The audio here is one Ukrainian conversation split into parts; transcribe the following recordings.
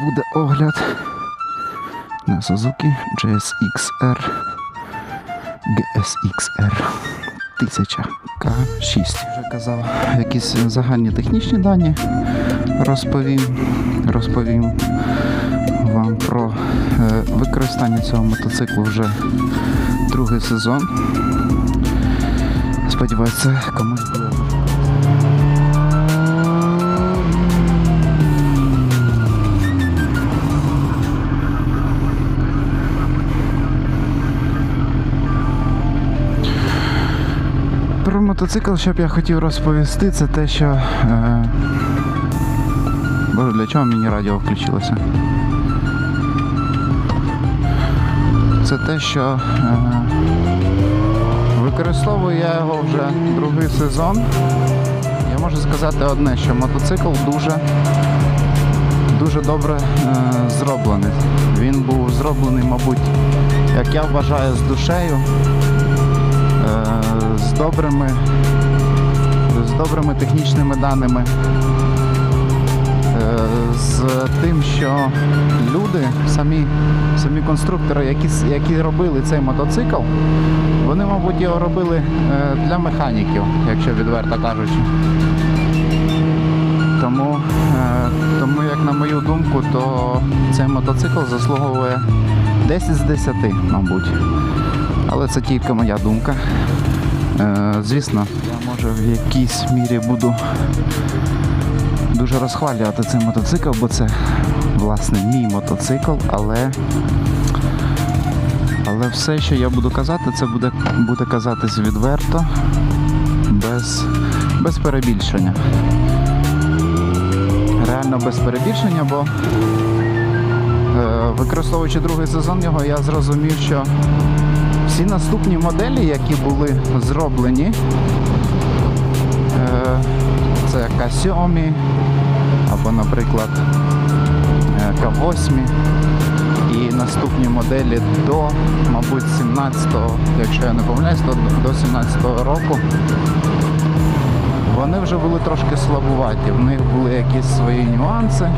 Буде огляд на Suzuki GSX-R GSX-R 1000 К6. Вже казав, якісь загальні технічні дані розповім. Розповім вам про е, використання цього мотоциклу вже другий сезон. Сподіваюся, комусь Про мотоцикл, що б я хотів розповісти, це те, що. Е... Боже, для чого мені радіо включилося? Це те, що е... використовую я його вже другий сезон. Я можу сказати одне, що мотоцикл дуже, дуже добре е... зроблений. Він був зроблений, мабуть, як я вважаю, з душею з добрими, з добрими технічними даними, е, з тим, що люди, самі, самі конструктори, які, які робили цей мотоцикл, вони, мабуть, його робили е, для механіків, якщо відверто кажучи. Тому, е, тому, як на мою думку, то цей мотоцикл заслуговує 10 з 10, мабуть. Але це тільки моя думка. Е, звісно, я може в якійсь мірі буду дуже розхвалювати цей мотоцикл, бо це власне мій мотоцикл, але, але все, що я буду казати, це буде, буде казатись відверто, без, без перебільшення. Реально без перебільшення, бо е, використовуючи другий сезон його, я зрозумів, що всі наступні моделі, які були зроблені, е, це K7 або, наприклад, е, K8 і наступні моделі до, мабуть, 17-го, якщо я не помиляюсь, до, до 17-го року. Вони вже були трошки слабуваті, в них були якісь свої нюанси.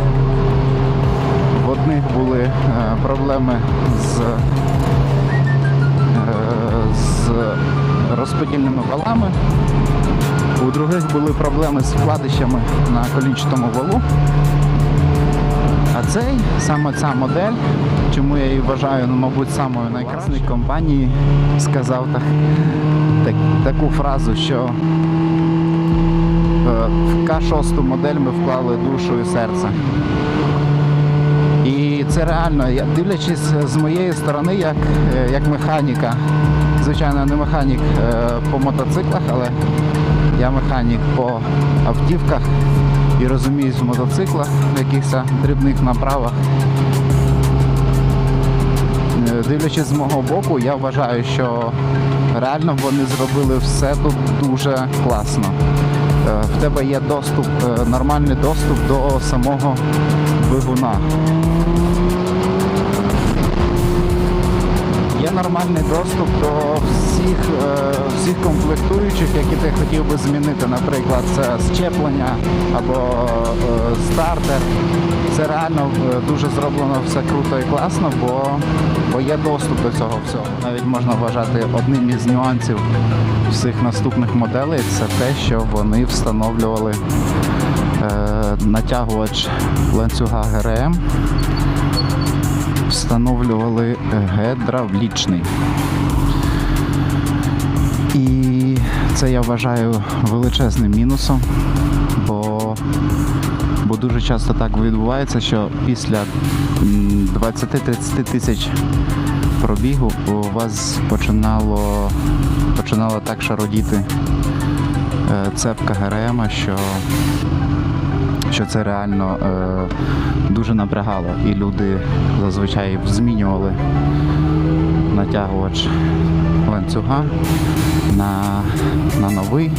В одних були е, проблеми з з розподільними валами. У других були проблеми з вкладищами на колінчатому валу. А цей, саме ця модель, чому я її вважаю, ну, мабуть, самою найкращою компанії, сказав так, так, таку фразу, що е, в К6 модель ми вклали душу і серце. І це реально, дивлячись з моєї сторони, як, е, як механіка. Звичайно, не механік е, по мотоциклах, але я механік по автівках і розуміюсь в мотоциклах, в якихось дрібних направах. Е, Дивлячись з мого боку, я вважаю, що реально вони зробили все тут дуже класно. Е, В тебе є доступ, нормальний доступ до самого двигуна. Є нормальний доступ до всіх, е, всіх комплектуючих, які ти хотів би змінити. Наприклад, це щеплення або е, стартер. Це реально е, дуже зроблено все круто і класно, бо, бо є доступ до цього всього. Навіть можна вважати одним із нюансів всіх наступних моделей це те, що вони встановлювали е, натягувач ланцюга ГРМ встановлювали гідравлічний. І це я вважаю величезним мінусом, бо, бо дуже часто так відбувається, що після 20-30 тисяч пробігу у вас починало, починало так шародіти е, цепка ГРМ, що що це реально е, напрягало. І люди зазвичай змінювали натягувач ланцюга на, на новий.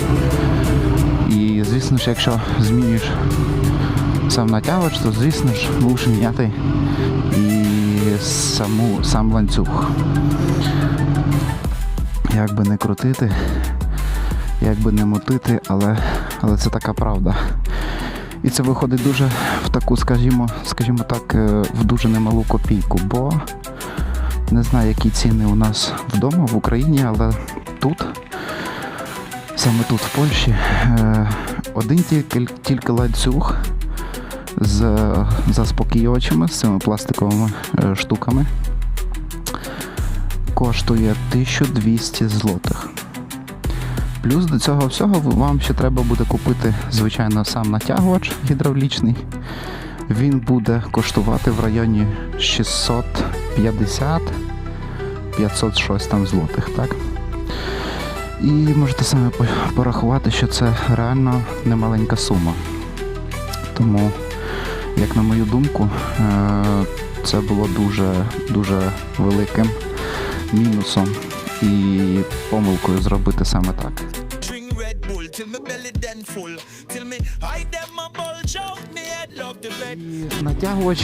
І звісно ж, якщо змінюєш сам натягувач, то звісно ж будеш міняти і саму, сам ланцюг. Як би не крутити, як би не мутити, але, але це така правда. І це виходить дуже в таку, скажімо, скажімо так, е, в дуже немалу копійку, бо не знаю, які ціни у нас вдома в Україні, але тут, саме тут, в Польщі, е, один тільки, тільки ланцюг з заспокійувачами, з цими пластиковими е, штуками коштує 1200 злотих. Плюс до цього всього вам ще треба буде купити, звичайно, сам натягувач гідравлічний. Він буде коштувати в районі 650 500 щось там злотих, так? І можете самі по- порахувати, що це реально немаленька сума. Тому, як на мою думку, е, це було дуже, дуже великим мінусом і помилкою зробити саме так. Натягувач,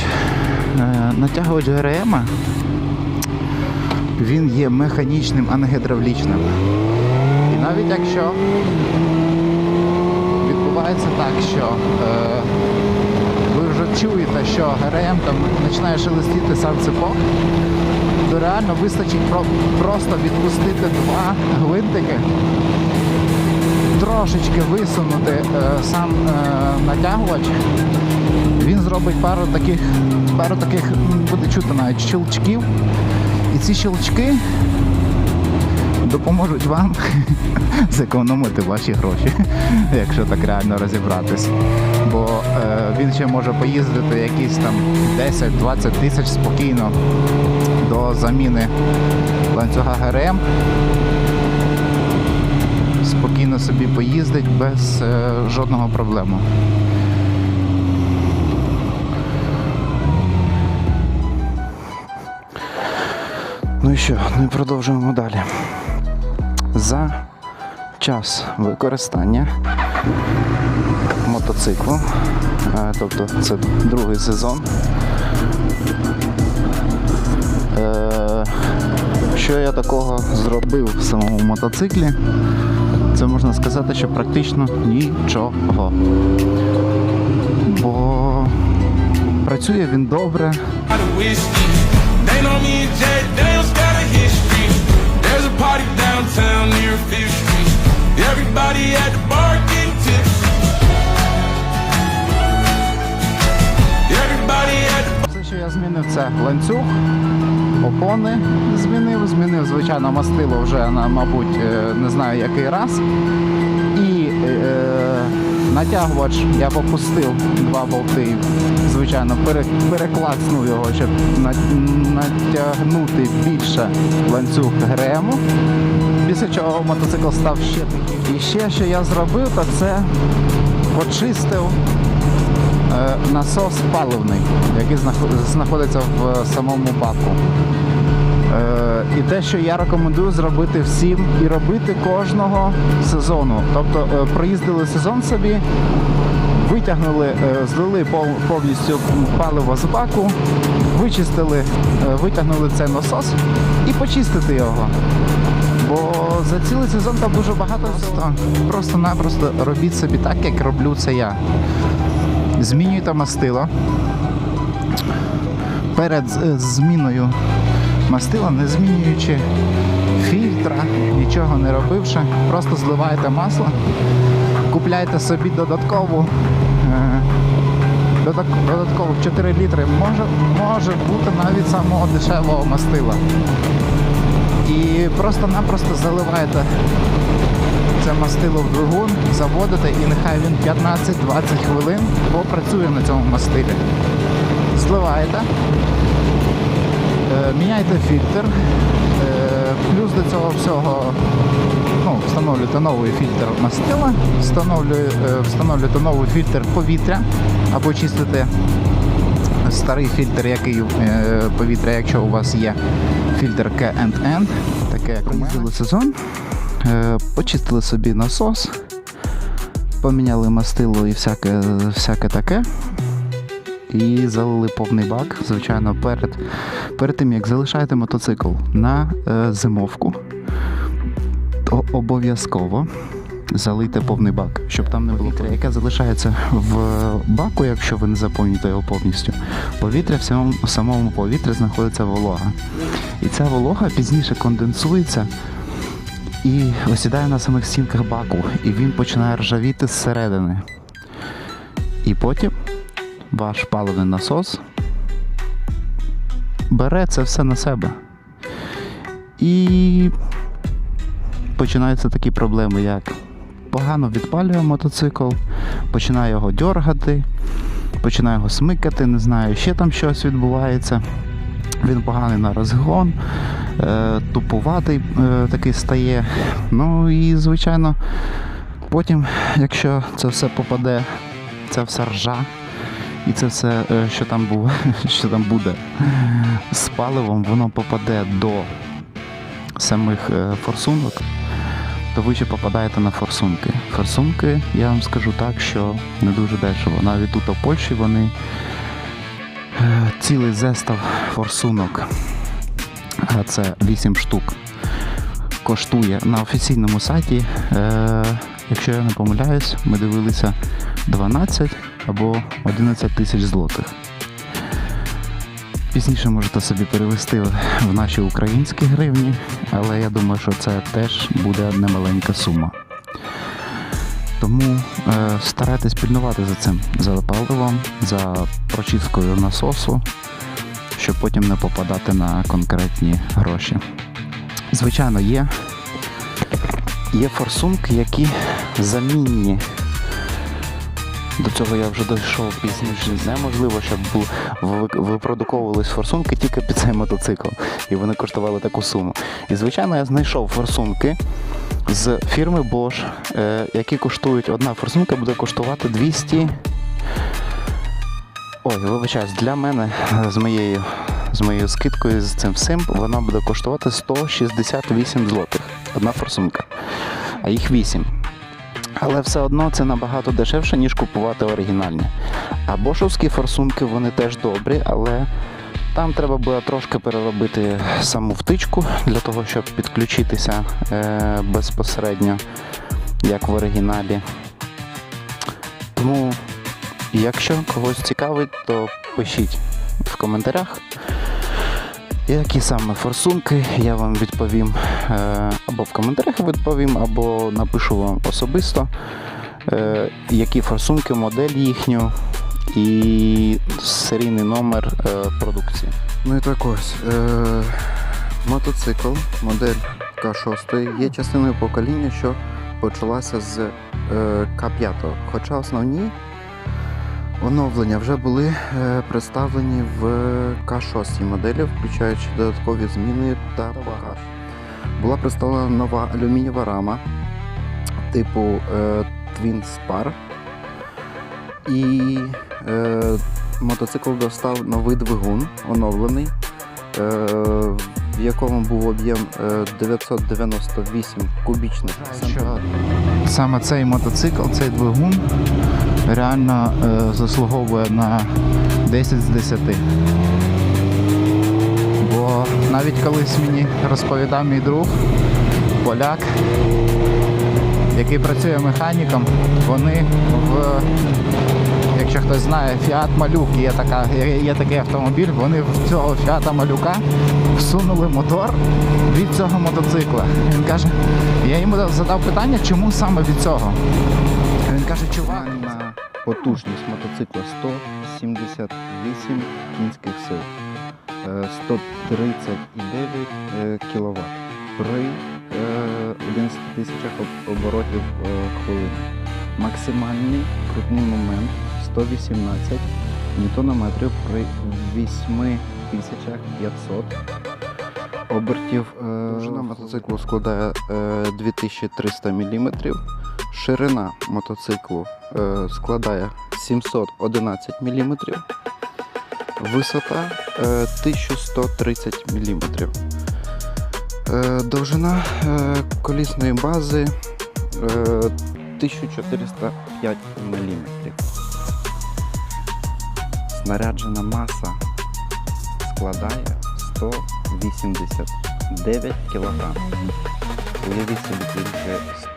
е, натягувач ГРМ, він є механічним, а не гідравлічним. І навіть якщо відбувається так, що е, ви вже чуєте, що ГРМ там починає шелестіти сам цепок, то реально вистачить про- просто відпустити два гвинтики, трошечки висунути е, сам е, натягувач, він зробить пару таких, пару таких, буде чути навіть щелчків. І ці щелчки допоможуть вам зекономити ваші гроші, якщо так реально розібратись. Бо е, він ще може поїздити якісь там 10-20 тисяч спокійно до заміни ланцюга ГРМ. Спокійно собі поїздить без е, жодного проблему. Ну і що, ну і продовжуємо далі. За час використання мотоциклу, е, тобто це другий сезон. Що я такого зробив в самому мотоциклі? Це можна сказати, що практично нічого. Бо працює він добре, Все, що я змінив, це ланцюг, опони змінив, змінив, звичайно, мастило вже мабуть, е, не знаю який раз. І е, натягувач я попустив два болти, звичайно, пере, переклацнув його, щоб натягнути більше ланцюг ГРМу. Після чого мотоцикл став ще такий. І ще, що я зробив, то це почистив е, насос паливний, який знаходиться в е, самому баку. Е, І те, що я рекомендую зробити всім і робити кожного сезону. Тобто е, проїздили сезон собі, витягнули, е, злили повністю паливо з баку, вичистили, е, витягнули цей насос і почистити його. Бо за цілий сезон там дуже багато. Просто-напросто робіть собі так, як роблю це я. Змінюйте мастило. Перед е, зміною мастила, не змінюючи фільтра, нічого не робивши, просто зливаєте масло, купляйте собі додаткову. е, Додатково 4 літри може, може бути навіть самого дешевого мастила. І просто-напросто заливаєте це мастило в двигун, заводите і нехай він 15-20 хвилин попрацює на цьому мастилі. Зливаєте, е, міняйте фільтр, е, плюс до цього всього ну, встановлюєте новий фільтр мастила, е, встановлюєте новий фільтр повітря або чистите старий фільтр, який е, повітря, якщо у вас є фільтр K&N, таке як сезон, е, почистили собі насос, поміняли мастило і всяке, всяке таке. І залили повний бак, звичайно, перед, перед тим як залишаєте мотоцикл на е, зимовку, то обов'язково залийте повний бак, щоб там не було повітря, яке залишається в баку, якщо ви не заповнюєте його повністю. Повітря в самому, в самому повітрі знаходиться волога. І ця волога пізніше конденсується і осідає на самих стінках баку, і він починає ржавіти зсередини. І потім ваш паливний насос бере це все на себе. І починаються такі проблеми, як погано відпалює мотоцикл, починає його дьоргати, починає його смикати, не знаю, ще там щось відбувається. Він поганий на розгон, тупуватий е, такий стає. Ну і, звичайно, потім, якщо це все попаде, ця вся ржа, і це все, е, що там було, що там буде з паливом, воно попаде до самих е, форсунок, то ви ще попадаєте на форсунки. Форсунки, я вам скажу так, що не дуже дешево. Навіть тут у Польщі вони е, цілий зестав форсунок, а це 8 штук, коштує на офіційному сайті, е, якщо я не помиляюсь, ми дивилися 12 або 11 тисяч злотих. Пізніше можете собі перевести в наші українські гривні, але я думаю, що це теж буде немаленька сума. Тому е, старайтесь пильнувати за цим, за паливом, за прочисткою насосу, щоб потім не попадати на конкретні гроші. Звичайно, є, є форсунки, які замінні. До цього я вже дійшов пізніше. Неможливо, щоб випродуковувались форсунки тільки під цей мотоцикл. І вони коштували таку суму. І звичайно, я знайшов форсунки з фірми Bosch, е, які коштують, одна форсунка буде коштувати 200. Ой, вибачаюсь, для мене з моєю, з моєю скидкою, з цим всім, вона буде коштувати 168 злотих. Одна форсунка. А їх 8. Але все одно це набагато дешевше, ніж купувати оригінальні. А бошовські форсунки вони теж добрі, але там треба буде трошки переробити саму втичку для того, щоб підключитися е, безпосередньо, як в оригіналі. Якщо когось цікавить, то пишіть в коментарях. Які саме форсунки, я вам відповім е, або в коментарях відповім, або напишу вам особисто, е, які форсунки, модель їхню і серійний номер е, продукції. Ну і так ось. Е- мотоцикл, модель К6 є частиною покоління, що почалася з е- К5. Хоча основні оновлення вже були е- представлені в К6 моделі, включаючи додаткові зміни та багаж. Була представлена нова алюмінієва рама типу е- Twin Spar. І е- мотоцикл достав новий двигун, оновлений, в якому був об'єм е, 998 кубічних сантиметрів. Саме цей мотоцикл, цей двигун реально е, заслуговує на 10 з 10. Бо навіть колись мені розповідав мій друг, поляк, який працює механіком, вони в якщо хтось знає, Fiat Малюк є, така, є, такий автомобіль, вони в цього Fiat Малюка всунули мотор від цього мотоцикла. Він каже, я йому задав питання, чому саме від цього. Він каже, чувак, потужність мотоцикла 178 кінських сил, е, 139 кВт при е, 11 тисячах оборотів е, хвилин. Максимальний крутний момент 118 ньютонометрів при 8500 обертів. е, Довжина мотоциклу складає е, 2300 мм. Ширина мотоциклу е, складає 711 мм. Висота е, 1130 мм. Е, довжина е, колісної бази е, 1405 мм. Снаряджена маса складає 189 кг. Уявіть собі тільки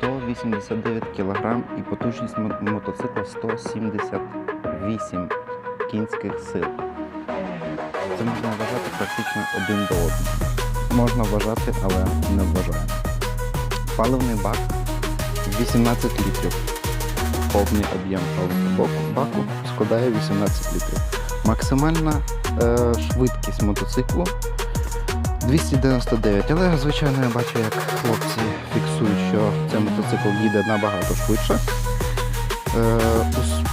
589 кг і потужність мо- мотоцикла 178 кінських сил. Це можна вважати практично один до одного. Можна вважати, але не вважаємо. Паливний бак 18 літрів. Повний об'єм паливного баку складає 18 літрів. Максимальна е, швидкість мотоциклу 299, але звичайно я бачу, як хлопці фіксують, що цей мотоцикл їде набагато швидше. Е,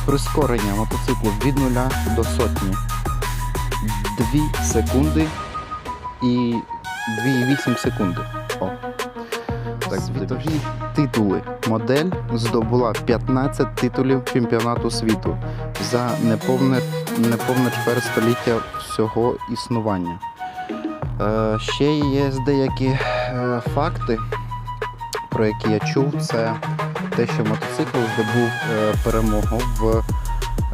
прискорення мотоциклу від 0 до сотні 2 секунди і 2,8 секунди. О. Світові титули. Модель здобула 15 титулів чемпіонату світу за неповне, неповне чверть століття всього існування. Е, ще є деякі е, факти, про які я чув. Це те, що мотоцикл здобув е, перемогу в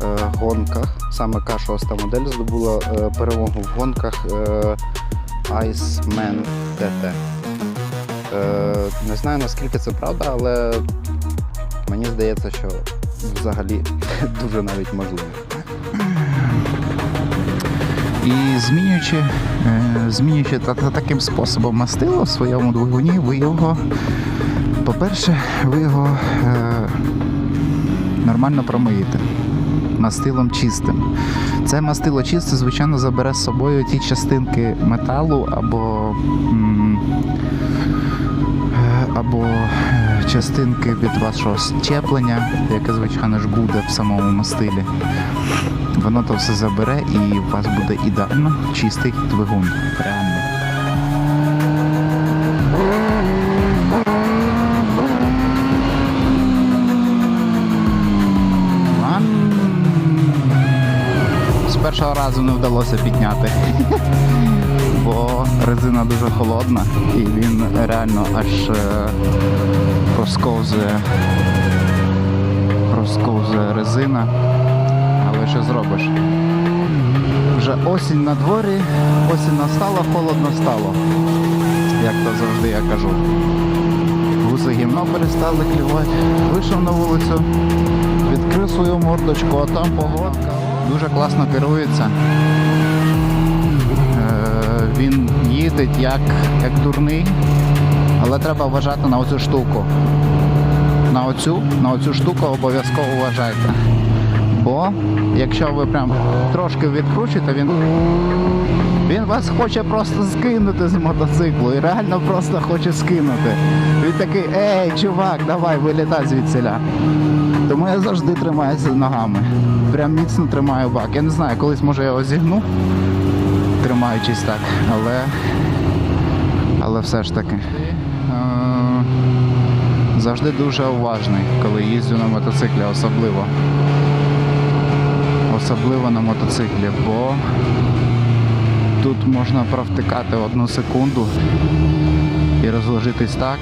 е, гонках. Саме К6 модель здобула е, перемогу в гонках е, Iceman TT. Е, не знаю наскільки це правда, але мені здається, що взагалі дуже навіть можливо. І змінюючи, е, змінюючи та, та- таким способом мастило в своєму двигуні, ви його, по-перше, ви його е, нормально промиєте. Мастилом чистим. Це мастило чисте, звичайно, забере з собою ті частинки металу або, е, або е, частинки від вашого щеплення, яке, звичайно ж, буде в самому мастилі. Воно то все забере і у вас буде ідеально чистий двигун. Реально. Разу не вдалося підняти, бо резина дуже холодна і він реально аж е, розковзує, розковзує резина. Але що зробиш? Вже осінь на дворі, осінь настала, холодно стало. Як то завжди я кажу. Гуси гімно перестали клювати. Вийшов на вулицю, відкрив свою мордочку, а там погодка. Дуже класно керується. Е, Він їздить як, як дурний, але треба вважати на оцю штуку. На оцю, на оцю штуку обов'язково вважайте. Бо якщо ви прям трошки відкручуєте, він, він вас хоче просто скинути з мотоциклу. І реально просто хоче скинути. Він такий, ей, чувак, давай, вилітай звідсіля. Тому я завжди тримаюся ногами. Прям міцно тримаю бак. Я не знаю, колись може я його зігну, тримаючись так, але. Але все ж таки. Е, Завжди дуже уважний, коли їздю на мотоциклі, особливо особливо на мотоциклі, бо тут можна провтикати одну секунду і розложитись так,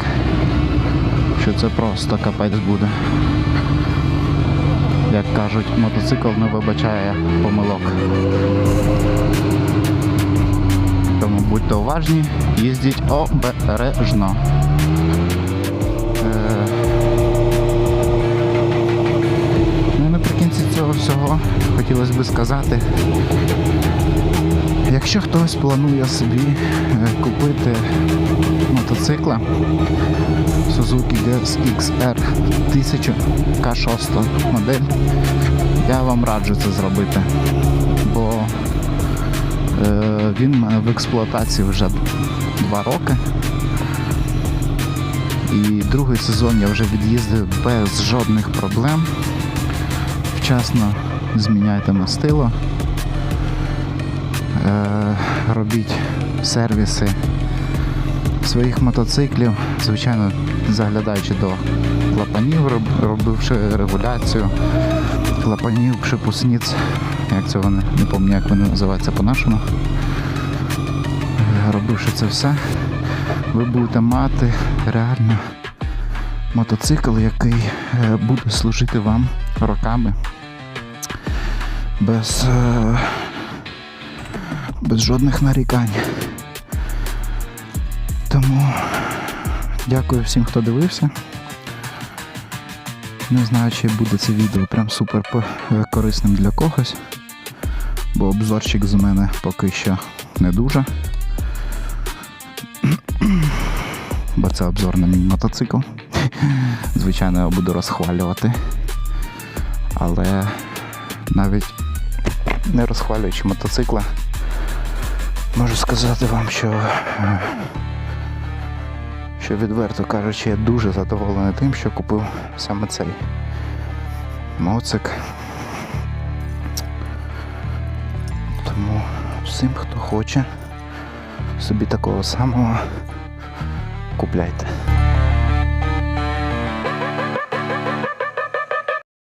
що це просто капець буде. Як кажуть, мотоцикл не вибачає помилок. Тому будьте уважні, їздіть обережно. Е, Ну і наприкінці цього всього хотілося би сказати, якщо хтось планує собі е, купити мотоцикла. Suzuki GSX-R 1000 K6 модель, я вам раджу це зробити, бо е, він в експлуатації вже два роки. І другий сезон я вже від'їздив без жодних проблем. Вчасно зміняйте мастило, е, робіть сервіси своїх мотоциклів, звичайно, заглядаючи до клапанів, робивши регуляцію, клапанів, шипусниць, як це вони, не пам'ятаю, як вони називаються по-нашому. Робивши це все, ви будете мати реально мотоцикл, який е, буде служити вам роками без, е, без жодних нарікань. Дякую всім, хто дивився. Не знаю, чи буде це відео прям супер е, корисним для когось, бо обзорчик з мене поки що не дуже. Бо це обзор на мій мотоцикл. Звичайно, я буду розхвалювати. Але навіть не розхвалюючи мотоцикла, можу сказати вам, що, е, що відверто кажучи, я дуже задоволений тим, що купив саме цей моцик. Тому всім, хто хоче собі такого самого, купляйте.